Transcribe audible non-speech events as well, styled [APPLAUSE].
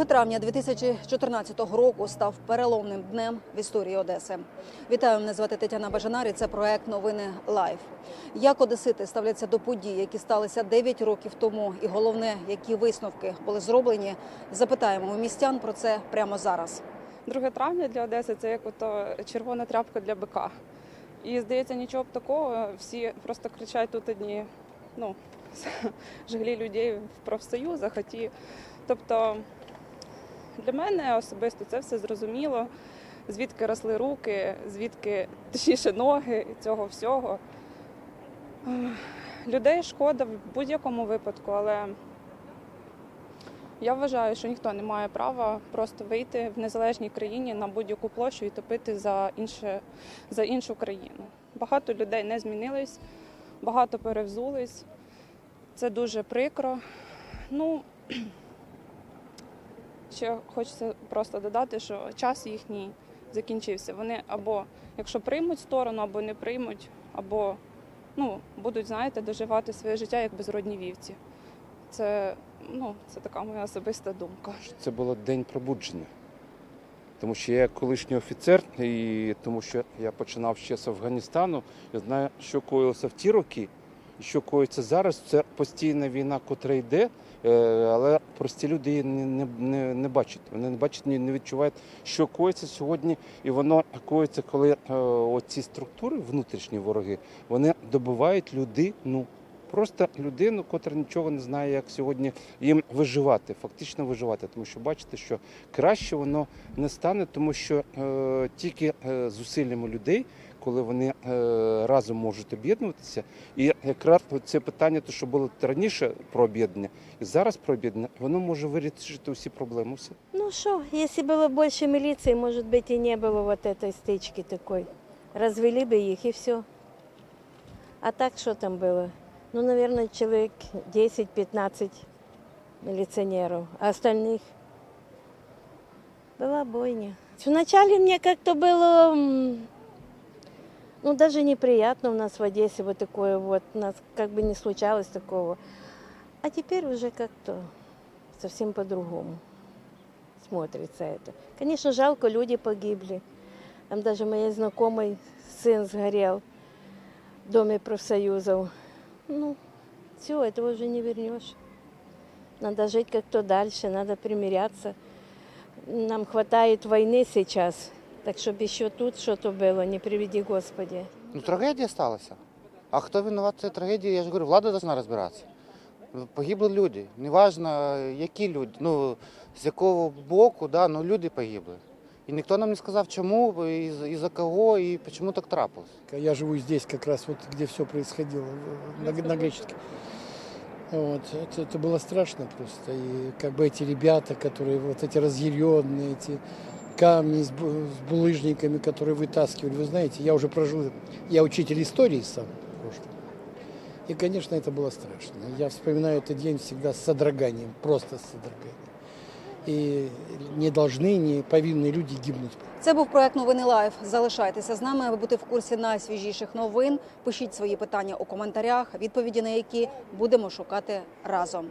2 травня 2014 року став переломним днем в історії Одеси. Вітаю, мене звати Тетяна Бажанарі. Це проект Новини Лайф. Як одесити ставляться до подій, які сталися 9 років тому, і головне, які висновки були зроблені, запитаємо у містян про це прямо зараз. 2 травня для Одеси це як ото червона тряпка для бика. І здається, нічого б такого. Всі просто кричать тут одні, ну, [LAUGHS] жглі людей в профсоюзах. А ті... Тобто для мене особисто це все зрозуміло, звідки росли руки, звідки точніше ноги цього всього. Людей шкода в будь-якому випадку, але я вважаю, що ніхто не має права просто вийти в незалежній країні на будь-яку площу і топити за інше за іншу країну. Багато людей не змінились, багато перевзулись. Це дуже прикро. Ну ще хочеться просто додати, що час їхній закінчився. Вони або якщо приймуть сторону, або не приймуть, або ну, будуть, знаєте, доживати своє життя як безродні вівці. Це, ну, це така моя особиста думка. це було день пробудження. Тому що я колишній офіцер, і тому що я починав ще з Афганістану, я знаю, що коїлося в ті роки, що коїться зараз. Це постійна війна, котра йде, е, але прості люди її не, не, не, не бачать. Вони не бачать, не відчувають, що коїться сьогодні. І воно коїться, коли е, оці структури, внутрішні вороги, вони добивають людину Просто людину, котра нічого не знає, як сьогодні їм виживати, фактично виживати, тому що бачите, що краще воно не стане, тому що е, тільки е, зусиллями людей, коли вони е, разом можуть об'єднуватися, і якраз це питання, то що було раніше про об'єднання, і зараз про об'єднання, воно може вирішити усі проблеми. Все. Ну что, если было больше милиции, может быть, и не было вот этой стычки такой. Развели бы их и все. А так что там было? Ну, наверное, человек 10-15 милиционеров, а остальных была бойня. Вначале мне как-то было, м, ну, даже неприятно у нас в Одессе вот такое вот, у нас как бы не случалось такого. А теперь уже как-то совсем по-другому смотрится это. Конечно, жалко, люди погибли. Там даже моей знакомой сын сгорел в доме профсоюзов. Ну, все, этого уже не вернешь. Надо жить как-то дальше, надо примиряться. Нам хватает войны сейчас, так чтобы еще тут что-то было, не приведи Господи. Ну, трагедія сталася. А хто винуват в цій трагедії, я ж говорю, влада повинна розбиратися. Погибли люди. Неважно, які люди, ну, з якого боку, да, ну, люди погибли. І ніхто нам не сказав, чому, і, і за кого, і чому так трапилось. Я живу здесь, как раз вот где все происходило, в- на, на Греческе. Вот, это, это было страшно просто. И как бы эти ребята, которые вот эти разъяренные, эти камни с, бу- с булыжниками, которые вытаскивали, вы знаете, я уже прожил, я учитель истории сам в прошлом. И, конечно, это было страшно. Я вспоминаю этот день всегда с содроганием, просто с содроганием. И не повинні, не повинні люди гибнуть. Це був проект Новини Лайф. Залишайтеся з нами, аби бути в курсі найсвіжіших новин. Пишіть свої питання у коментарях, відповіді на які будемо шукати разом.